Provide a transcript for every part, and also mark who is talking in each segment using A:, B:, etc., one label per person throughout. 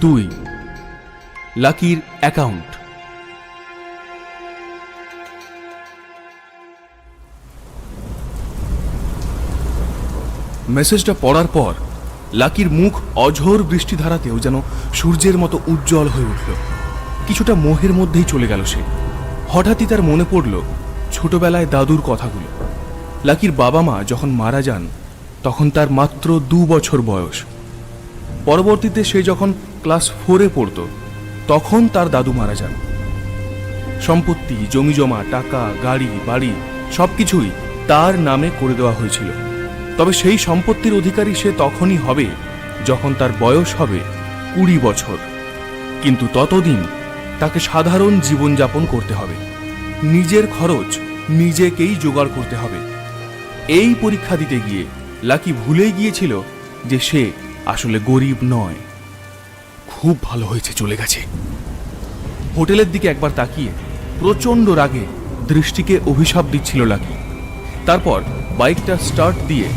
A: দুই। লাকির অ্যাকাউন্ট। মেসেজটা পড়ার পর লাকির মুখ অঝোর বৃষ্টিধারাতেও যেন সূর্যের মতো উজ্জ্বল হয়ে উঠল। কিছুটা মোহের মধ্যেই চলে গেল সে। হঠাৎই তার মনে পড়ল ছোটবেলায় দাদুর কথাগুলো। লাকির বাবা মা যখন মারা যান, তখন তার মাত্র দু বছর বয়স। পরবর্তীতে সে যখন ক্লাস ফোরে পড়তো, তখন তার দাদু মারা যান। সম্পত্তি, জমিজমা, টাকা, গাড়ি, বাড়ি, সবকিছুই তার নামে করে দেওয়া হয়েছিল। তবে সেই সম্পত্তির অধিকারী সে তখনই হবে যখন তার বয়স হবে কুড়ি বছর। কিন্তু ততদিন তাকে সাধারণ জীবনযাপন করতে হবে। নিজের খরচ নিজেকেই জোগাড় করতে হবে। এই পরীক্ষা দিতে গিয়ে লাকি ভুলেই গিয়েছিল যে সে আসলে গরিব নয়। খুব ভালো হয়েছে চলে গেছে। হোটেলের দিকে একবার তাকিয়ে প্রচণ্ড রাগে দৃষ্টিকে অভিশাপ দিচ্ছিল লাকি তারপর বাইকটা স্টার্ট দিয়ে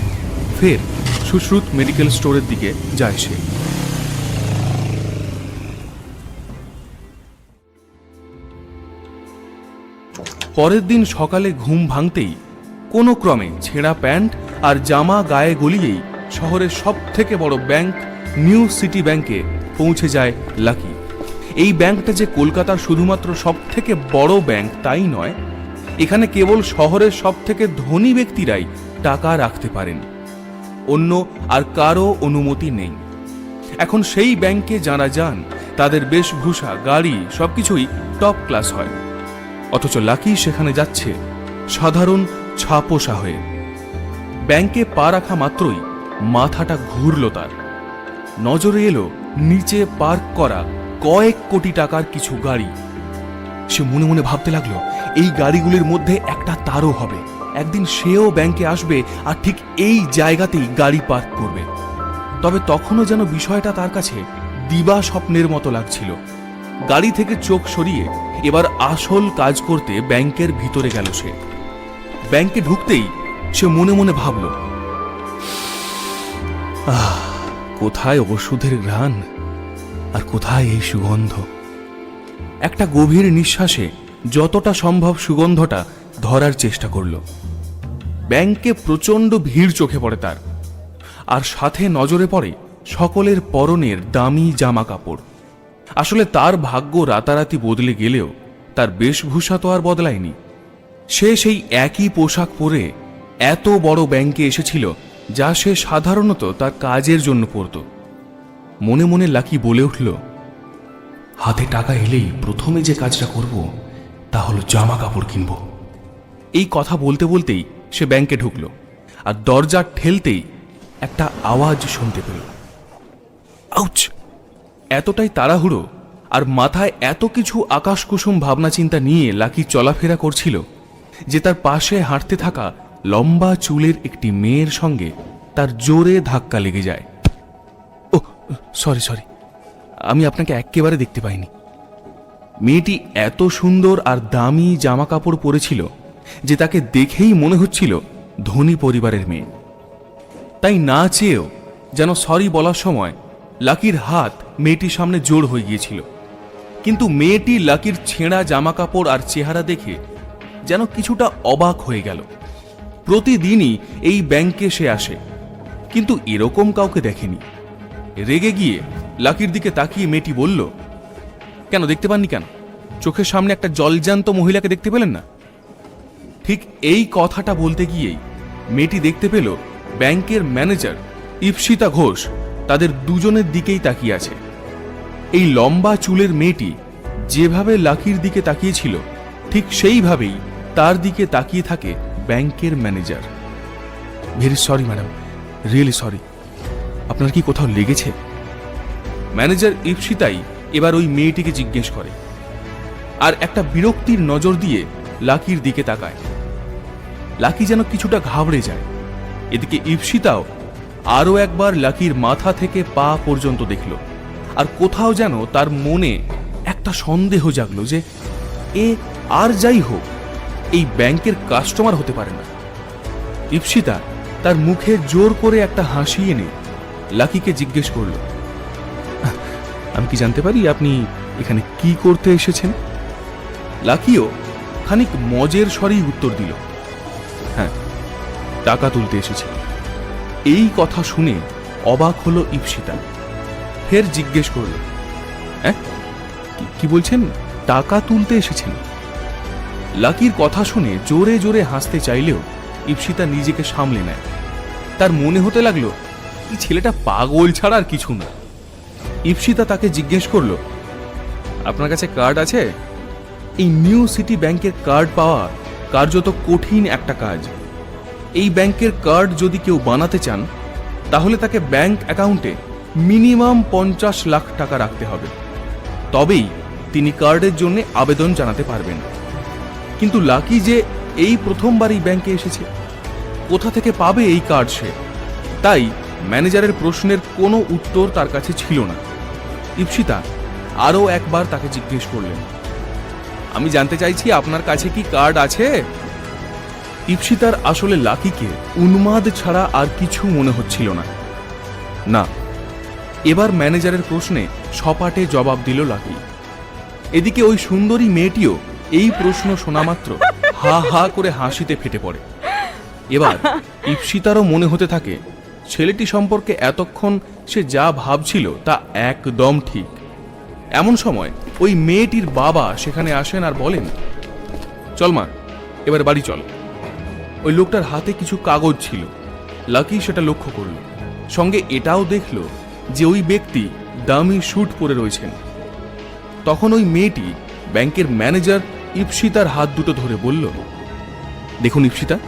A: ফের সুশ্রুত মেডিকেল স্টোরের দিকে যায় সে। পরের দিন সকালে ঘুম ভাঙতেই কোনো ক্রমে ছেঁড়া প্যান্ট আর জামা গায়ে গলিয়েই শহরের সব থেকে বড় ব্যাংক নিউ সিটি ব্যাংকে পৌঁছে যায় লাকি। এই ব্যাংকটা যে কলকাতার শুধুমাত্র সব থেকে বড় ব্যাংক তাই নয়, এখানে কেবল শহরের সব থেকে ধনী ব্যক্তিরাই টাকা রাখতে পারেন। অন্য আর কারও অনুমতি নেই। এখন সেই ব্যাংকে যারা যান, তাদের বেশভূষা, গাড়ি সবকিছুই টপ ক্লাস হয়। অথচ লাকি সেখানে যাচ্ছে সাধারণ ছাপোষা হয়ে। ব্যাংকে পা রাখা মাত্রই মাথাটা ঘুরল তার। নজরে এলো নিচে পার্ক করা কয়েক কোটি টাকার কিছু গাড়ি। সে মনে মনে ভাবতে লাগল, এই গাড়িগুলির মধ্যে একটা তারও হবে। একদিন সেও ব্যাংকে আসবে আর ঠিক এই জায়গাতেই গাড়ি পার্ক করবে। তবে তখনও যেন বিষয়টা তার কাছে দিবা স্বপ্নের মতো লাগছিল। গাড়ি থেকে চোখ সরিয়ে এবার আসল কাজ করতে ব্যাংকের ভিতরে গেল সে। ব্যাংকে ঢুকতেই সে মনে মনে ভাবল আহ, কোথায় ওষুধের ঘ্রাণ আর কোথায় এই সুগন্ধ? একটা গভীর নিঃশ্বাসে যতটা সম্ভব সুগন্ধটা ধরার চেষ্টা করল। ব্যাংকে প্রচণ্ড ভিড় চোখে পড়ে তার। আর সাথে নজরে পড়ে সকলের পরনের দামি জামা কাপড় আসলে তার ভাগ্য রাতারাতি বদলে গেলেও তার বেশভূষা তো আর বদলায়নি। সে সেই একই পোশাক পরে এত বড় ব্যাংকে এসেছিল যা সে সাধারণত তার কাজের জন্য পরত মনে মনে লাকি বলে উঠল, হাতে টাকা এলেই প্রথমে যে কাজটা করব, তা হলো জামা কাপড় কিনব। এই কথা বলতে বলতেই সে ব্যাংকে ঢুকল, আর দরজা ঠেলতেই একটা আওয়াজ শুনতে পেল। আউচ! এতটাই তাড়াহুড়ো আর মাথায় এত কিছু আকাশকুসুম ভাবনা চিন্তা নিয়ে লাকি চলাফেরা করছিল যে তার পাশে হাঁটতে থাকা লম্বা চুলের একটি মেয়ের সঙ্গে তার জোরে ধাক্কা লেগে যায়। ও, সরি সরি। আমি আপনাকে একেবারে দেখতে পাইনি। মেয়েটি এত সুন্দর আর দামি জামা কাপড় পরেছিল যে তাকে দেখেই মনে হচ্ছিল ধনী পরিবারের মেয়ে। তাই না চেয়েও যেন সরি বলার সময় লাকির হাত মেয়েটির সামনে জোর হয়ে গিয়েছিল। কিন্তু মেয়েটি লাকির ছেঁড়া জামা কাপড় আর চেহারা দেখে যেন কিছুটা অবাক হয়ে গেল। প্রতিদিনই এই ব্যাংকে সে আসে, কিন্তু এরকম কাউকে দেখেনি। রেগে গিয়ে লাকির দিকে তাকিয়ে মেয়েটি বলল, কেন, দেখতে পাননি কেন? চোখের সামনে একটা জলজান্ত মহিলাকে দেখতে পেলেন না? ঠিক এই কথাটা বলতে গিয়েই মেয়েটি দেখতে পেল ব্যাংকের ম্যানেজার ইপসিতা ঘোষ তাদের দুজনের দিকেই তাকিয়ে আছে। এই লম্বা চুলের মেয়েটি যেভাবে লাকির দিকে তাকিয়েছিল, ঠিক সেইভাবেই তার দিকে তাকিয়ে থাকে ব্যাংকের manager. Very sorry madam really sorry আপনার কি কোথাও লেগেছে? ম্যানেজার ইপসিতাই এবার ওই মেয়েটিকে জিজ্ঞেস করে। আর একটা বিরক্তির নজর দিয়ে লাকির দিকে তাকায়। লাকি যেন কিছুটা ঘাবড়ে যায়। এদিকে ইপসিতাও আরও একবার লাকির মাথা থেকে পা পর্যন্ত দেখল। আর কোথাও যেন তার মনে একটা সন্দেহ জাগলো যে, এ আর যাই হোক এই ব্যাংকের কাস্টমার হতে পারে না। ইপসিতা তার মুখে জোর করে একটা হাসি এনে লাকিকে জিজ্ঞেস করল আমি কি জানতে পারি আপনি এখানে কি করতে এসেছেন? লাকিও খানিক মজের স্বরেই উত্তর দিল হ্যাঁ টাকা তুলতে এসেছি। এই কথা শুনে অবাক হলো ইপসিতা। ফের জিজ্ঞেস করল হ্যাঁ কি- বলছেন? টাকা তুলতে এসেছেন? লাকির কথা শুনে জোরে জোরে হাসতে চাইলেও ইপসিতা নিজেকে সামলে নেয়। তার মনে হতে লাগল, এই ছেলেটা পাগল ছাড়া আর কিছু না। ইপসিতা তাকে জিজ্ঞেস করল, আপনার কাছে কার্ড আছে? এই নিউ সিটি ব্যাংকের কার্ড পাওয়া কার্যত কঠিন একটা কাজ। এই ব্যাংকের কার্ড যদি কেউ বানাতে চান, তাহলে তাকে ব্যাংক অ্যাকাউন্টে মিনিমাম পঞ্চাশ লাখ টাকা রাখতে হবে। তবেই তিনি কার্ডের জন্য আবেদন জানাতে পারবেন। কিন্তু লাকি যে এই প্রথমবার এই ব্যাংকে এসেছে, কোথা থেকে পাবে এই কার্ড সে? তাই ম্যানেজারের প্রশ্নের কোনো উত্তর তার কাছে ছিল না। ইপসিতা আরও একবার তাকে জিজ্ঞেস করলেন, আমি জানতে চাইছি আপনার কাছে কি কার্ড আছে? ইপসিতার আসলে লাকিকে উন্মাদ ছাড়া আর কিছু মনে হচ্ছিল না। না। এবার ম্যানেজারের প্রশ্নে সপাটে জবাব দিল লাকি। এদিকে ওই সুন্দরী মেয়েটিও এই প্রশ্ন শোনা মাত্র হা হা করে হাসিতে ফেটে পড়ে। এবার ইপসিতারও মনে হতে থাকে, ছেলেটি সম্পর্কে এতক্ষণ সে যা ভাবছিল তা একদম ঠিক। এমন সময় ওই মেয়েটির বাবা সেখানে আসেন আর বলেন, চল মা, এবার বাড়ি চল। ওই লোকটার হাতে কিছু কাগজ ছিল। লাকি সেটা লক্ষ্য করল। সঙ্গে এটাও দেখল যে ওই ব্যক্তি দামি শ্যুট পরে রয়েছেন। তখন ওই মেয়েটি ব্যাংকের ম্যানেজার ইপসিতার হাত দুটো ধরে বলল, দেখুন ইপসিতা,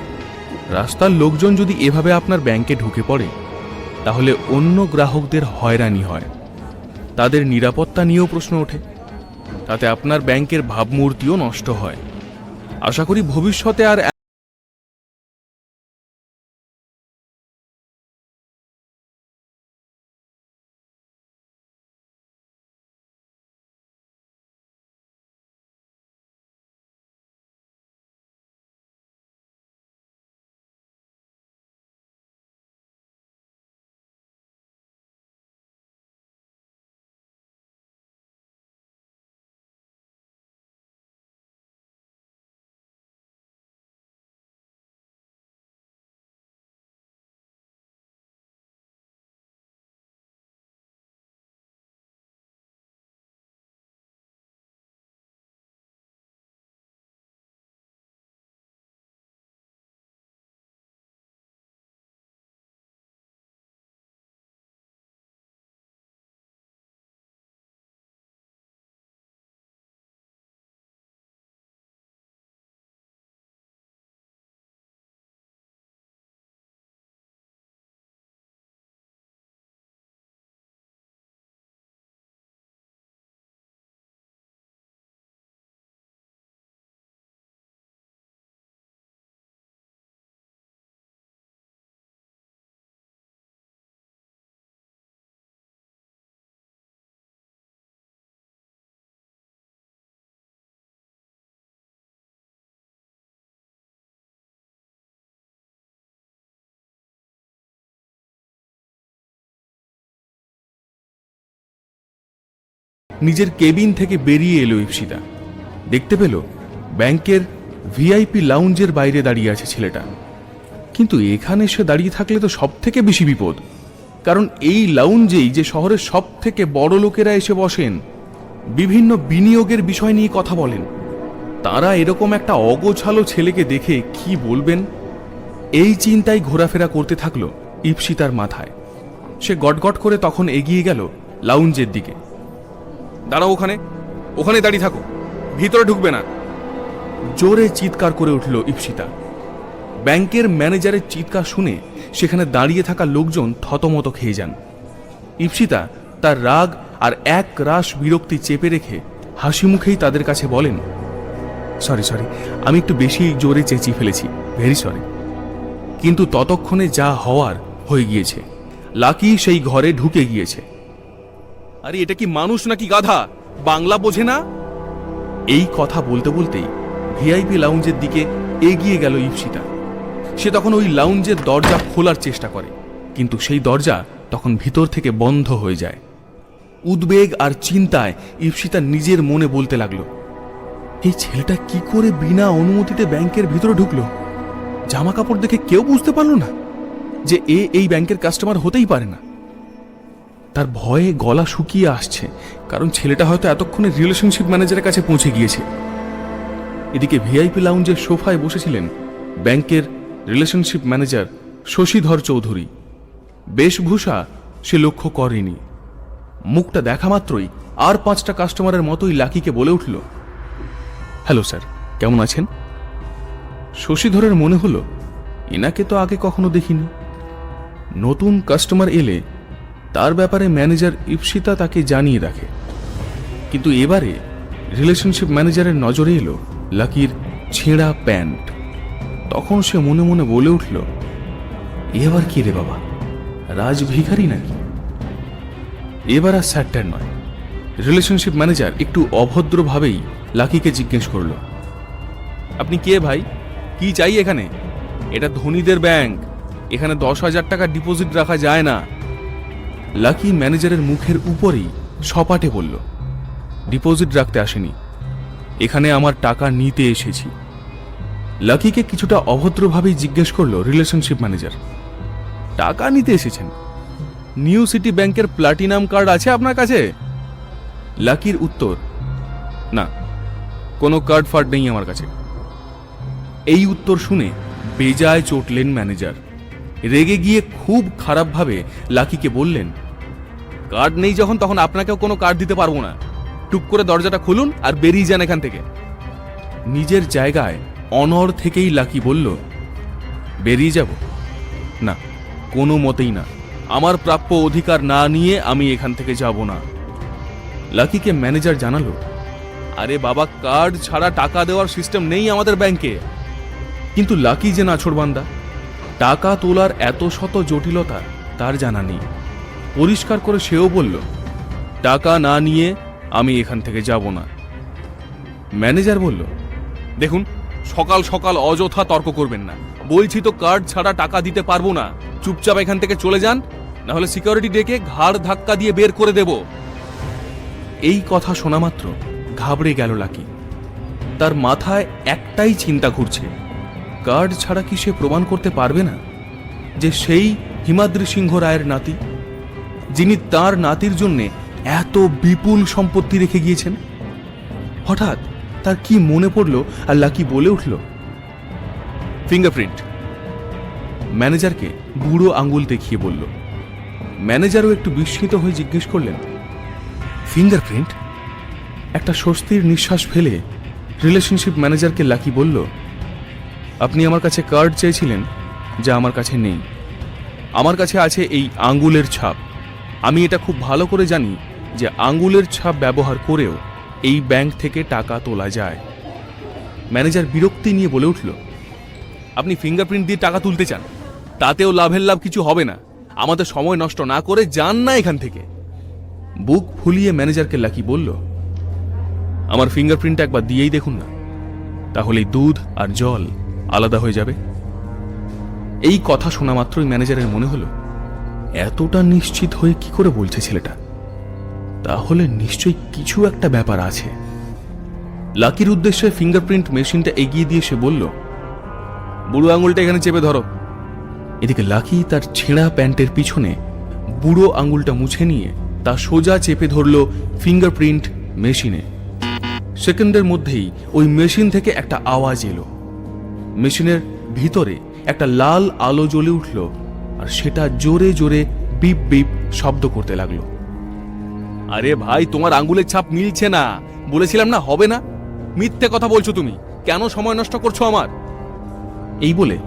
A: রাস্তার লোকজন যদি এভাবে আপনার ব্যাংকে ঢুকে পড়ে, তাহলে অন্য গ্রাহকদের হয়রানি হয়। তাদের নিরাপত্তা নিয়েও প্রশ্ন ওঠে। তাতে আপনার ব্যাংকের ভাবমূর্তিও নষ্ট হয়। আশা করি ভবিষ্যতে আর নিজের কেবিন থেকে বেরিয়ে এলো ইপসিতা দেখতে পেল, ব্যাংকের ভিআইপি লাউঞ্জের বাইরে দাঁড়িয়ে আছে ছেলেটা। কিন্তু এখানে সে দাঁড়িয়ে থাকলে তো সব থেকে বেশি বিপদ। কারণ এই লাউঞ্জেই যে শহরের সব থেকে বড় লোকেরা এসে বসেন, বিভিন্ন বিনিয়োগের বিষয় নিয়ে কথা বলেন। তারা এরকম একটা অগোছালো ছেলেকে দেখে কি বলবেন? এই চিন্তায় ঘোরাফেরা করতে থাকল ইপসিতার মাথায়। সে গটগট করে তখন এগিয়ে গেল লাউঞ্জের দিকে। দাঁড়াও ওখানে। ওখানে দাঁড়িয়ে থাকো। ভিতরে ঢুকবে না। জোরে চিৎকার করে উঠল ইপসিতা। ব্যাংকের ম্যানেজারের চিৎকার শুনে সেখানে দাঁড়িয়ে থাকা লোকজন থতমত খেয়ে যান। ইপসিতা তার রাগ আর এক রাশ বিরক্তি চেপে রেখে হাসি মুখেই তাদের কাছে বলেন, সরি সরি, আমি একটু বেশি জোরে চেঁচিয়ে ফেলেছি। Very sorry. কিন্তু ততক্ষণে যা হওয়ার হয়ে গিয়েছে। লাকি সেই ঘরে ঢুকে গিয়েছে। আরে এটা কি মানুষ নাকি গাধা? বাংলা বোঝে না? এই কথা বলতে বলতেই ভিআইপি লাউঞ্জের দিকে এগিয়ে গেল ইপসিতা। সে তখন ওই লাউঞ্জের দরজা খোলার চেষ্টা করে, কিন্তু সেই দরজা তখন ভিতর থেকে বন্ধ হয়ে যায়। উদ্বেগ আর চিন্তায় ইপসিতা নিজের মনে বলতে লাগল এই ছেলেটা কি করে বিনা অনুমতিতে ব্যাংকের ভিতরে ঢুকলো? জামা কাপড় দেখে কেউ বুঝতে পারল না যে এ এই ব্যাংকের কাস্টমার হতেই পারে না। তার ভয়ে গলা শুকিয়ে আসছে, কারণ ছেলেটা হয়তো এতক্ষণে রিলেশনশিপ ম্যানেজারের কাছে পৌঁছে গিয়েছে। এদিকে ভিআইপি লাউঞ্জের সোফায় বসেছিলেন ব্যাংকের রিলেশনশিপ ম্যানেজার শশীধর চৌধুরী। বেশভূষা সে লক্ষ্য করেনি। মুখটা দেখা মাত্রই আর পাঁচটা কাস্টমারের মতোই লাকিকে বলে উঠল হ্যালো স্যার কেমন আছেন? শশীধরের মনে হলো, এনাকে তো আগে কখনো দেখিনি। নতুন কাস্টমার এলে তার ব্যাপারে ম্যানেজার ইপসিতা তাকে জানিয়ে রাখে। কিন্তু এবারে রিলেশনশিপ ম্যানেজারের নজরে এলো লাকির ছেঁড়া প্যান্ট। তখন সে মনে মনে বলে উঠল, এবার কি রে বাবা রাজ ভিখারি নাকি? এবার আর স্যারটার নয়। রিলেশনশিপ ম্যানেজার একটু অভদ্রভাবেই লাকিকে জিজ্ঞেস করল, আপনি কে ভাই? কি চাই এখানে? এটা ধনীদের ব্যাংক। এখানে দশ হাজার টাকা ডিপোজিট রাখা যায় না। লাকি ম্যানেজারের মুখের উপরেই সপাটে বলল, ডিপোজিট রাখতে আসেনি। এখানে আমার টাকা নিতে এসেছি। লাকিকে কিছুটা অভদ্রভাবেই জিজ্ঞেস করল রিলেশনশিপ ম্যানেজার, টাকা নিতে এসেছেন? নিউ সিটি ব্যাংকের প্লাটিনাম কার্ড আছে আপনার কাছে? লাকির উত্তর, না, কোনো কার্ড ফার্ড নেই আমার কাছে। এই উত্তর শুনে বেজায় চটলেন ম্যানেজার। রেগে গিয়ে খুব খারাপভাবে লাকিকে বললেন, কার্ড নেই যখন, তখন আপনাকেও কোনো কার্ড দিতে পারব না। টুক করে দরজাটা খুলুন আর বেরিয়ে যান এখান থেকে। নিজের জায়গায় অনর থেকেই লাকি বলল, বেরিয়ে যাব? না, কোনো মতেই না। আমার প্রাপ্য অধিকার না নিয়ে আমি এখান থেকে যাব না। লাকিকে ম্যানেজার জানালো, আরে বাবা, কার্ড ছাড়া টাকা দেওয়ার সিস্টেম নেই আমাদের ব্যাংকে। কিন্তু লাকি যে নাছোড়বান্দা টাকা তোলার এত শত জটিলতা তার জানা নেই। পরিষ্কার করে সেও বলল টাকা না নিয়ে আমি এখান থেকে যাব না। ম্যানেজার বলল, দেখুন, সকাল সকাল অযথা তর্ক করবেন না। বলছি তো কার্ড ছাড়া টাকা দিতে পারব না। চুপচাপ এখান থেকে চলে যান না হলে সিকিউরিটি ডেকে ঘাড় ধাক্কা দিয়ে বের করে দেব। এই কথা শোনা মাত্র ঘাবড়ে গেল লাকি। তার মাথায় একটাই চিন্তা ঘুরছে কার্ড ছাড়া কি সে প্রমাণ করতে পারবে না? যে সেই হিমাদ্রি সিংহ রায়ের নাতি, যিনি তার নাতির জন্যে এত বিপুল সম্পত্তি রেখে গিয়েছেন? হঠাৎ তার কি মনে পড়ল আর লাকি বলে উঠল? ফিঙ্গারপ্রিন্ট। ম্যানেজারকে বুড়ো আঙ্গুল দেখিয়ে বলল, ম্যানেজারও একটু বিস্মিত হয়ে জিজ্ঞেস করলেন, ফিঙ্গারপ্রিন্ট? একটা স্বস্তির নিঃশ্বাস ফেলে রিলেশনশিপ ম্যানেজারকে লাকি বলল আপনি আমার কাছে কার্ড চেয়েছিলেন, যা আমার কাছে নেই। আমার কাছে আছে এই আঙ্গুলের ছাপ। আমি এটা খুব ভালো করে জানি যে আঙ্গুলের ছাপ ব্যবহার করেও এই ব্যাংক থেকে টাকা তোলা যায়। ম্যানেজার বিরক্তি নিয়ে বলে উঠল, আপনি ফিঙ্গারপ্রিন্ট দিয়ে টাকা তুলতে চান, তাতেও লাভের লাভ কিছু হবে না। আমাদের সময় নষ্ট না করে যান না এখান থেকে। বুক ফুলিয়ে ম্যানেজারকে লাকি বলল, আমার ফিঙ্গারপ্রিন্ট একবার দিয়েই দেখুন না। তাহলেই দুধ আর জল আলাদা হয়ে যাবে? এই কথা শোনা মাত্রই ম্যানেজারের মনে হলো, এতটা নিশ্চিত হয়ে কি করে বলছে ছেলেটা? তাহলে নিশ্চয়ই কিছু একটা ব্যাপার আছে। লাকির উদ্দেশ্যে ফিঙ্গারপ্রিন্ট মেশিনটা এগিয়ে দিয়ে সে বলল, বুড়ো আঙুলটা এখানে চেপে ধরো। এদিকে লাকি তার ছেঁড়া প্যান্টের পিছনে বুড়ো আঙুলটা মুছে নিয়ে তা সোজা চেপে ধরল ফিঙ্গারপ্রিন্ট মেশিনে। সেকেন্ডের মধ্যেই ওই মেশিন থেকে একটা আওয়াজ এলো। মেশিনের ভিতরে একটা লাল আলো জ্বলে উঠল আর সেটা জোরে জোরে বিপ বিপ শব্দ করতে লাগল। আরে ভাই, তোমার আঙ্গুলের ছাপ মিলছে না। বলেছিলাম না, হবে না? মিথ্যে কথা বলছো তুমি। কেন সময় নষ্ট করছ আমার? এই বলে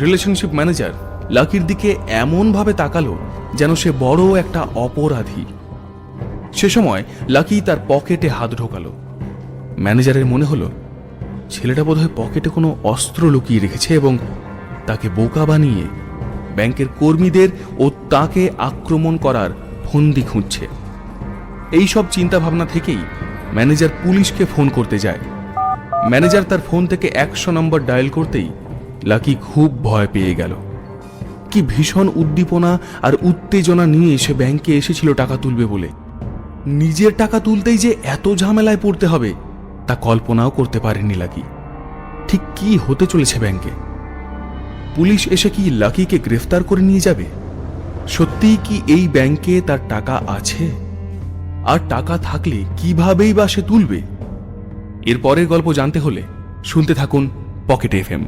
A: রিলেশনশিপ ম্যানেজার লাকির দিকে এমনভাবে তাকালো যেন সে বড় একটা অপরাধী। সে সময় লাকি তার পকেটে হাত ঢোকালো। ম্যানেজারের মনে হলো ছেলেটা বোধহয় পকেটে কোনো অস্ত্র লুকিয়ে রেখেছে এবং তাকে বোকা বানিয়ে ব্যাংকের কর্মীদের ও তাকে আক্রমণ করার ফন্দি খুঁজছে। এই সব চিন্তা ভাবনা থেকেই ম্যানেজার পুলিশকে ফোন করতে যায়। ম্যানেজার তার ফোন থেকে একশো নম্বর ডায়াল করতেই লাকি খুব ভয় পেয়ে গেল। কি ভীষণ উদ্দীপনা আর উত্তেজনা নিয়ে সে ব্যাংকে এসেছিল টাকা তুলবে বলে। নিজের টাকা তুলতেই যে এত ঝামেলায় পড়তে হবে। তা কল্পনাও করতে পারেনি লাকি ঠিক কি হতে চলেছে ব্যাংকে? পুলিশ এসে কি লাকিকে গ্রেফতার করে নিয়ে যাবে? সত্যিই কি এই ব্যাংকে তার টাকা আছে? আর টাকা থাকলে কিভাবেই বা সে তুলবে? এর পরের গল্প জানতে হলে শুনতে থাকুন পকেট এফএম।